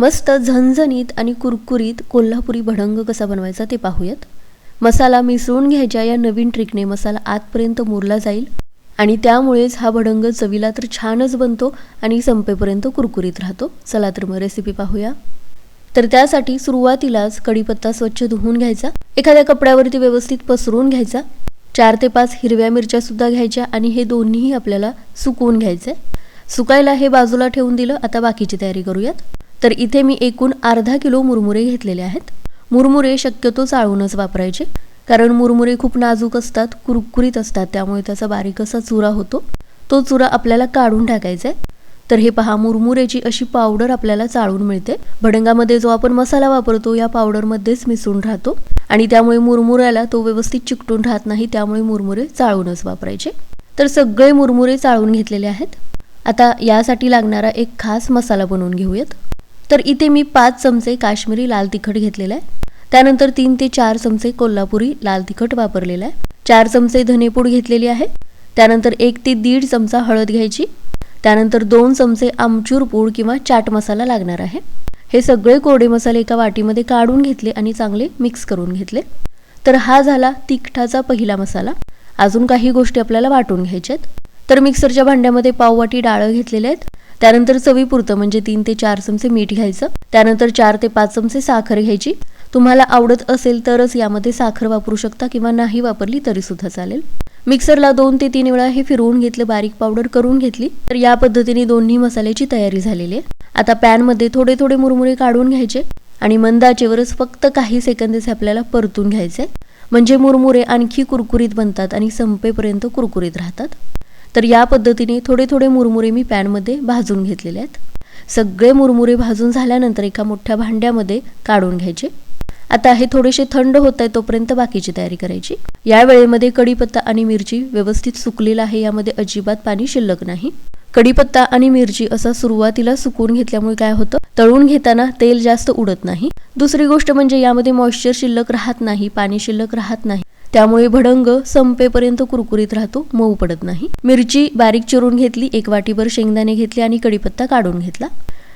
मस्त झणझणीत आणि कुरकुरीत कोल्हापुरी भडंग कसा बनवायचा ते पाहूयात. मसाला मिसळून घ्यायच्या या नवीन ट्रिकने मसाला आतपर्यंत मुरला जाईल आणि त्यामुळेच हा भडंग चवीला तर छानच बनतो आणि संपेपर्यंत कुरकुरीत राहतो. चला तर मग रेसिपी पाहूया. तर त्यासाठी सुरुवातीलाच कढीपत्ता स्वच्छ धुवून घ्यायचा. एखाद्या कपड्यावरती व्यवस्थित पसरून घ्यायचा. चार ते पाच हिरव्या मिरच्या सुद्धा घ्यायच्या आणि हे दोन्हीही आपल्याला सुकवून घ्यायचे. सुकायला हे बाजूला ठेवून दिलं. आता बाकीची तयारी करूयात. तर इथे मी एकूण अर्धा किलो मुरमुरे घेतलेले आहेत. मुरमुरे शक्यतो चाळूनच वापरायचे कारण मुरमुरे खूप नाजूक असतात कुरकुरीत असतात त्यामुळे त्याचा बारीक असा चुरा होतो. तो चुरा आपल्याला काढून टाकायचा आहे तर हे पहा मुरमुरेची अशी पावडर आपल्याला चाळून मिळते. भडंगामध्ये जो आपण मसाला वापरतो या पावडरमध्येच मिसळून राहतो. आणि त्यामुळे मुरमुऱ्याला तो व्यवस्थित चिकटून राहत नाही त्यामुळे मुरमुरे चाळूनच वापरायचे. तर सगळे मुरमुरे चाळून घेतलेले आहेत. आता यासाठी लागणारा एक खास मसाला बनवून घेऊयात. तर इथे मी पाच चमचे काश्मीरी लाल तिखट घेतलेलं आहे. त्यानंतर तीन ते चार चमचे कोल्हापुरी लाल तिखट वापरलेलं आहे. चार चमचे धनेपूड घेतलेली आहे. त्यानंतर एक ते दीड चमचा हळद घ्यायची. त्यानंतर दोन चमचे आमचूर पूड किंवा चाट मसाला लागणार आहे. हे सगळे कोरडे मसाले एका वाटीमध्ये काढून घेतले आणि चांगले मिक्स करून घेतले. तर हा झाला तिखटाचा पहिला मसाला. अजून काही गोष्टी आपल्याला वाटून घ्यायच्यात तर मिक्सरच्या भांड्यामध्ये पाववाटी डाळं घेतलेले आहेत. त्यानंतर चवीपुरतं म्हणजे तीन ते चार चमचे मीठ घ्यायचं. त्यानंतर चार ते पाच चमचे साखर घ्यायची. तुम्हाला आवडत असेल तरच यामध्ये साखर वापरू शकता किंवा नाही वापरली तरी सुद्धा चालेल. मिक्सरला दोन ते तीन वेळा हे फिरवून घेतलं बारीक पावडर करून घेतली. तर या पद्धतीने दोन्ही मसाल्याची तयारी झालेली आहे. आता पॅनमध्ये थोडे थोडे मुरमुरे काढून घ्यायचे आणि मंदाचेवरच फक्त काही सेकंदच आपल्याला परतून घ्यायचे. म्हणजे मुरमुरे आणखी कुरकुरीत बनतात आणि संपेपर्यंत कुरकुरीत राहतात. तर या पद्धतीने थोडे थोडे मुरमुरे मी पॅनमध्ये भाजून घेतलेले आहेत. सगळे मुरमुरे भाजून झाल्यानंतर एका मोठ्या भांड्यामध्ये काढून घ्यायचे. आता हे थोडेसे थंड होत आहे तोपर्यंत बाकीची तयारी करायची. या वेळेमध्ये कढीपत्ता आणि मिरची व्यवस्थित सुकलेला आहे यामध्ये अजिबात पाणी शिल्लक नाही. कढीपत्ता आणि मिरची असा सुरुवातीला सुकून घेतल्यामुळे काय होतं? तळून घेताना तेल जास्त उडत नाही. दुसरी गोष्ट म्हणजे यामध्ये मॉइश्चर शिल्लक राहत नाही पाणी शिल्लक राहत नाही. त्यामुळे भडंग संपेपर्यंत कुरकुरीत राहतो मऊ पडत नाही. मिरची बारीक चिरून घेतली एक वाटीभर शेंगदाणे घेतले आणि कढीपत्ता काढून घेतला.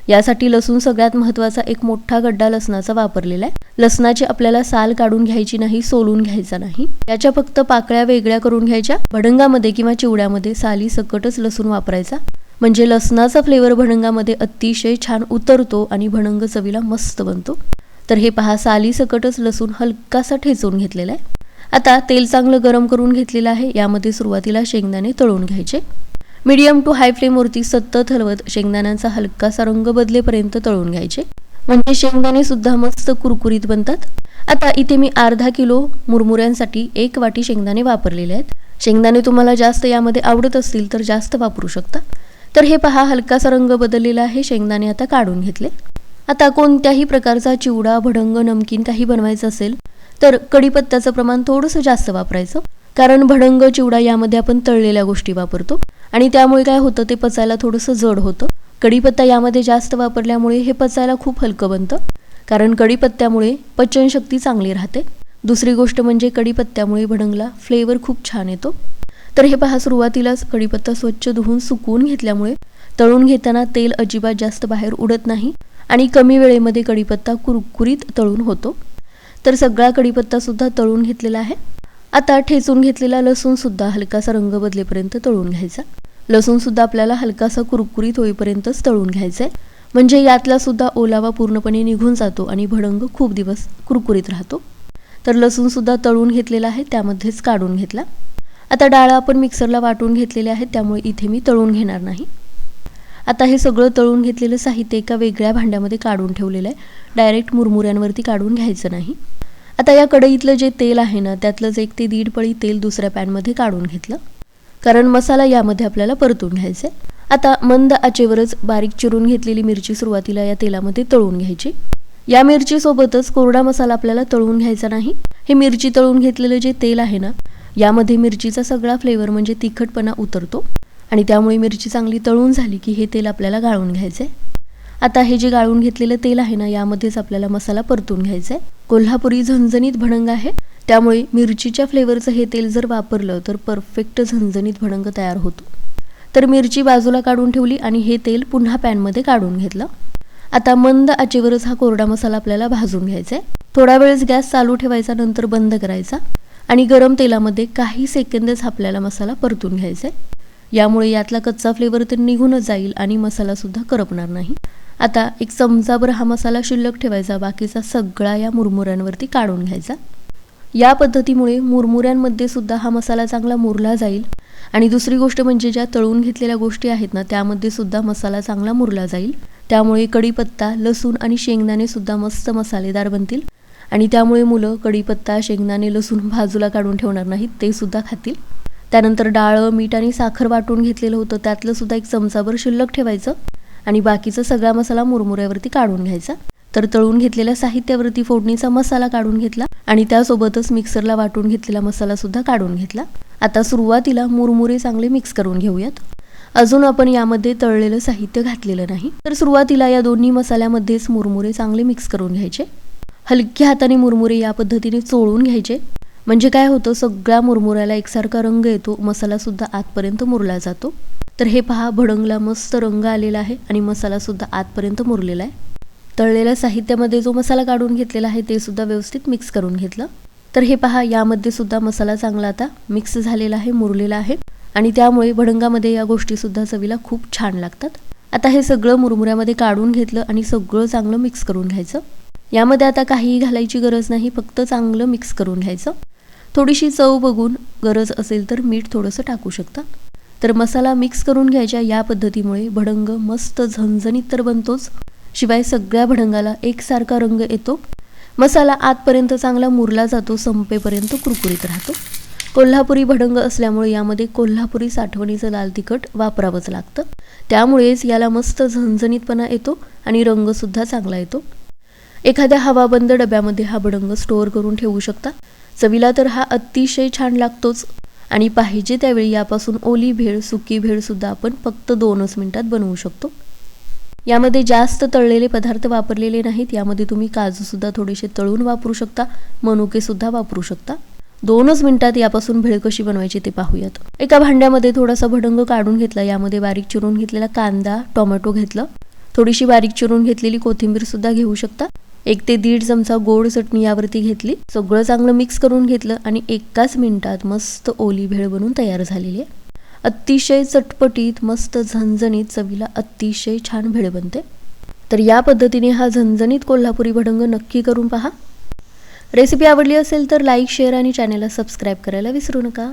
यासाठी लसूण सगळ्यात महत्त्वाचा एक मोठा गड्डा लसणाचा वापरलेला आहे. लसणाची आपल्याला साल काढून घ्यायची नाही सोलून घ्यायचा नाही. याच्या फक्त पाकळ्या वेगळ्या करून घ्यायच्या. भडंगामध्ये किंवा चिवड्यामध्ये साली सकटच लसूण वापरायचा. म्हणजे लसणाचा फ्लेवर भडंगामध्ये अतिशय छान उतरतो आणि भडंग चवीला मस्त बनतो. तर हे पहा साली सकटच लसूण हलकासा ठेचून घेतलेला आहे. आता तेल चांगलं गरम करून घेतलेलं आहे. यामध्ये सुरुवातीला शेंगदाणे तळून घ्यायचे. मीडियम टू हाय फ्लेमवरती सतत हलवत शेंगदाण्यांचा हलकासा रंग बदलेपर्यंत तळून घ्यायचे. म्हणजे शेंगदाणे सुद्धा मस्त कुरकुरीत बनतात. आता इथे मी अर्धा किलो मुरमुऱ्यांसाठी एक वाटी शेंगदाणे वापरलेले आहेत. शेंगदाणे तुम्हाला जास्त यामध्ये आवडत असतील तर जास्त वापरू शकता. तर हे पहा हलकासा रंग बदललेला आहे. शेंगदाणे आता काढून घेतले. आता कोणत्याही प्रकारचा चिवडा भडंग नमकीन काही बनवायचं असेल तर कडीपत्त्याचं प्रमाण थोडंसं जास्त वापरायचं. कारण भडंग चिवडा यामध्ये आपण तळलेल्या गोष्टी वापरतो. आणि त्यामुळे काय होतं ते पचायला थोडंसं जड होतं. कढीपत्ता यामध्ये जास्त वापरल्यामुळे हे पचायला खूप हलकं बनतं. कारण कढीपत्त्यामुळे पचनशक्ती चांगली राहते. दुसरी गोष्ट म्हणजे कढीपत्त्यामुळे भडंगला फ्लेवर खूप छान येतो. तर हे पहा सुरुवातीलाच कढीपत्ता स्वच्छ धुवून सुकवून घेतल्यामुळे तळून घेताना तेल अजिबात जास्त बाहेर उडत नाही. आणि कमी वेळेमध्ये कढीपत्ता कुरकुरीत तळून होतो. तर सगळा कढीपत्तासुद्धा तळून घेतलेला आहे. आता ठेचून घेतलेला लसूण सुद्धा हलकासा रंग बदलेपर्यंत तळून घ्यायचा. लसूण सुद्धा आपल्याला हलकासा कुरकुरीत होईपर्यंतच तळून घ्यायचा आहे म्हणजे यातला सुद्धा ओलावा पूर्णपणे निघून जातो आणि भडंग खूप दिवस कुरकुरीत राहतो. तर लसूण सुद्धा तळून घेतलेला आहे त्यामध्येच काढून घेतला. आता डाळा आपण मिक्सरला वाटून घेतलेले आहेत त्यामुळे इथे मी तळून घेणार नाही. आता हे सगळं तळून घेतलेलं साहित्य एका वेगळ्या भांड्यामध्ये काढून ठेवलेलं आहे. डायरेक्ट मुरमुऱ्यांवरती काढून घ्यायचं नाही. आता या कढईतलं जे तेल आहे ना त्यातलंच एक ते दीड पळी तेल दुसऱ्या पॅनमध्ये काढून घेतलं. कारण मसाला यामध्ये आपल्याला परतून घ्यायचा आहे आता मंद आचेवरच बारीक चिरून घेतलेली मिरची सुरुवातीला या तेलामध्ये तळून घ्यायची. या मिरचीसोबतच कोरडा मसाला आपल्याला तळून घ्यायचा नाही. हे मिरची तळून घेतलेलं जे तेल आहे ना यामध्ये मिरचीचा सगळा फ्लेवर म्हणजे तिखटपणा उतरतो. आणि त्यामुळे मिरची चांगली तळून झाली की हे तेल आपल्याला गाळून घ्यायचं आहे आता हे जे गाळून घेतलेलं तेल आहे ना यामध्येच आपल्याला मसाला परतून घ्यायचा आहे कोल्हापुरी झणझणीत भडंग आहे. त्यामुळे मिरचीच्या फ्लेवरचं हे तेल जर वापरलं तर परफेक्ट झणझणीत भडंग तयार होतो. तर मिरची बाजूला काढून ठेवली आणि हे तेल पुन्हा पॅनमध्ये काढून घेतलं. आता मंद आचेवरच हा कोरडा मसाला आपल्याला भाजून घ्यायचा आहे थोडा वेळच गॅस चालू ठेवायचा नंतर बंद करायचा. आणि गरम तेलामध्ये काही सेकंदच आपल्याला मसाला परतून घ्यायचा आहे यामुळे यातला कच्चा फ्लेवर तर निघूनच जाईल आणि मसालासुद्धा करपणार नाही. आता एक चमचाभर हा मसाला शिल्लक ठेवायचा बाकीचा सगळा या मुरमुऱ्यांवरती काढून घ्यायचा. या पद्धतीमुळे मुरमुऱ्यांमध्ये सुद्धा हा मसाला चांगला मुरला जाईल. आणि दुसरी गोष्ट म्हणजे ज्या तळून घेतलेल्या गोष्टी आहेत ना त्यामध्ये सुद्धा मसाला चांगला मुरला जाईल. त्यामुळे कढीपत्ता लसूण आणि शेंगदाणे सुद्धा मस्त मसालेदार बनतील. आणि त्यामुळे मुलं कढीपत्ता शेंगदाणे लसूण बाजूला काढून ठेवणार नाहीत ते सुद्धा खातील. त्यानंतर डाळ मीठ आणि साखर वाटून घेतलेलं होतं. त्यातलं सुद्धा एक चमचाभर शिल्लक ठेवायचं आणि बाकीचा सगळा मसाला मुरमुऱ्यावरती काढून घ्यायचा. तर तळून घेतलेल्या साहित्यावरती फोडणीचा मसाला काढून घेतला आणि त्यासोबतच मिक्सरला वाटून घेतलेला मसाला सुद्धा काढून घेतला. आता सुरुवातीला मुरमुरे चांगले मिक्स करून घेऊयात. अजून आपण यामध्ये तळलेलं साहित्य घातलेलं नाही. तर सुरुवातीला या दोन्ही मसाल्यामध्येच मुरमुरे चांगले मिक्स करून घ्यायचे. हलक्या हाताने मुरमुरे या पद्धतीने चोळून घ्यायचे. म्हणजे काय होतं सगळ्या मुरमुऱ्याला एकसारखा रंग येतो मसालासुद्धा आतपर्यंत मुरला जातो. तर हे पहा भडंगला मस्त रंग आलेला आहे आणि मसालासुद्धा आतपर्यंत मुरलेला आहे. तळलेल्या साहित्यामध्ये जो मसाला काढून घेतलेला आहे ते सुद्धा व्यवस्थित मिक्स करून घेतलं. तर हे पहा यामध्ये सुद्धा मसाला चांगला आता मिक्स झालेला आहे मुरलेला आहे. आणि त्यामुळे भडंगामध्ये या गोष्टीसुद्धा चवीला खूप छान लागतात. आता हे सगळं मुरमुऱ्यामध्ये काढून घेतलं आणि सगळं चांगलं मिक्स करून घ्यायचं. यामध्ये आता काहीही घालायची गरज नाही फक्त चांगलं मिक्स करून घ्यायचं. थोडीशी चव बघून गरज असेल तर मीठ थोडंसं टाकू शकता. तर मसाला मिक्स करून घ्यायच्या या पद्धतीमुळे भडंग मस्त झणझणीत तर बनतोच. शिवाय सगळ्या भडंगाला एकसारखा रंग येतो. मसाला आतपर्यंत चांगला मुरला जातो संपेपर्यंत कुरकुरीत राहतो. कोल्हापुरी भडंग असल्यामुळे यामध्ये कोल्हापुरी साठवणीचं लाल तिखट वापरावंच लागतं. त्यामुळेच याला मस्त झणझणीतपणा येतो आणि रंगसुद्धा चांगला येतो. एखाद्या हवाबंद डब्यामध्ये हा भडंग स्टोअर करून ठेवू शकता. चवीला तर हा अतिशय छान लागतोच. आणि पाहिजे त्यावेळी यापासून ओली भेळ सुकी भेळसुद्धा आपण फक्त दोनच मिनटात बनवू शकतो. यामध्ये जास्त तळलेले पदार्थ वापरलेले नाहीत. यामध्ये तुम्ही काजूसुद्धा थोडेसे तळून वापरू शकता. मनुकेसुद्धा वापरू शकता. दोनच मिनिटात यापासून भेळ कशी बनवायची ते पाहूयात. एका भांड्यामध्ये थोडासा भडंग काढून घेतला. यामध्ये बारीक चिरून घेतलेला कांदा टोमॅटो घेतलं. थोडीशी बारीक चिरून घेतलेली कोथिंबीर सुद्धा घेऊ शकता. एक ते दीड चमचा गोड चटणी यावरती घेतली. सगळं चांगलं मिक्स करून घेतलं आणि एकाच मिनिटात मस्त ओली भेळ बनून तयार झालेली आहे. अतिशय चटपटीत मस्त झणझणीत चवीला अतिशय छान भेळ बनते. तर या पद्धतीने हा झणझणीत कोल्हापुरी भडंग नक्की करून पहा. रेसिपी आवडली असेल तर लाईक शेअर आणि चॅनेलला सबस्क्राईब करायला विसरू नका.